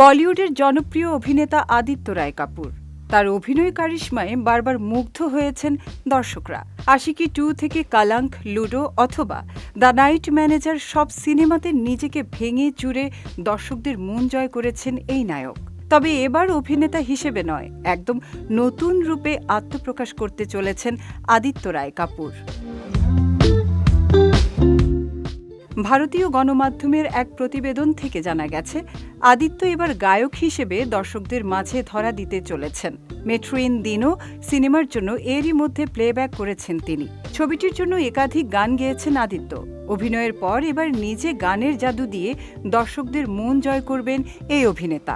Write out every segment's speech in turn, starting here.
বলিউডের জনপ্রিয় অভিনেতা আদিত্য রায় কাপুর। তার অভিনয় কারিশ্মায় বারবার মুগ্ধ হয়েছেন দর্শকরা। আশিকি টু থেকে কালাঙ্ক, লুডো অথবা দ্য নাইট ম্যানেজার সব সিনেমাতে নিজেকে ভেঙে চুরে দর্শকদের মন জয় করেছেন এই নায়ক। তবে এবার অভিনেতা হিসেবে নয়, একদম নতুন রূপে আত্মপ্রকাশ করতে চলেছেন আদিত্য রায় কাপুর। ভারতীয় গণমাধ্যমের এক প্রতিবেদন থেকে জানা গেছে, আদিত্য এবার গায়ক হিসেবে দর্শকদের মাঝে ধরা দিতে চলেছেন। মেট্রোইন দিনও সিনেমার জন্য এরই মধ্যে প্লেব্যাক করেছেন তিনি। ছবিটির জন্য একাধিক গান গেয়েছেন আদিত্য। অভিনয়ের পর এবার নিজে গানের জাদু দিয়ে দর্শকদের মন জয় করবেন এই অভিনেতা।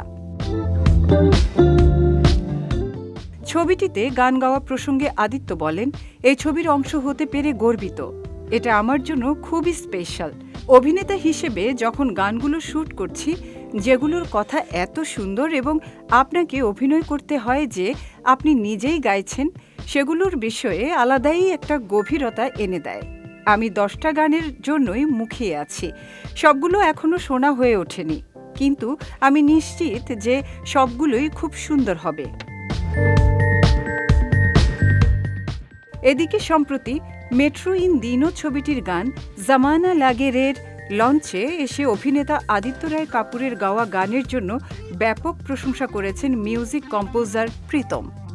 ছবিটিতে গান গাওয়া প্রসঙ্গে আদিত্য বলেন, এই ছবির অংশ হতে পেরে গর্বিত। এটা আমার জন্য খুবই স্পেশাল অভিনেতা হিসেবে যখন গানগুলো শ্যুট করছি, যেগুলোর কথা এত সুন্দর এবং আপনাকে অভিনয় করতে হয় যে আপনি নিজেই গাইছেন, সেগুলোর বিষয়ে আলাদাই একটা গভীরতা এনে দেয়। আমি দশটা গানের জন্যই মুখিয়ে আছি। সবগুলো এখনও শোনা হয়ে ওঠেনি। কিন্তু আমি নিশ্চিত যে সবগুলোই খুব সুন্দর হবে। এদিকে সম্প্রতি মেট্রো ইন দিনো ছবিটির গান জামানা লাগেরের লঞ্চে এসে অভিনেতা আদিত্য রায় কাপুরের গাওয়া গানের জন্য ব্যাপক প্রশংসা করেছেন মিউজিক কম্পোজার প্রীতম।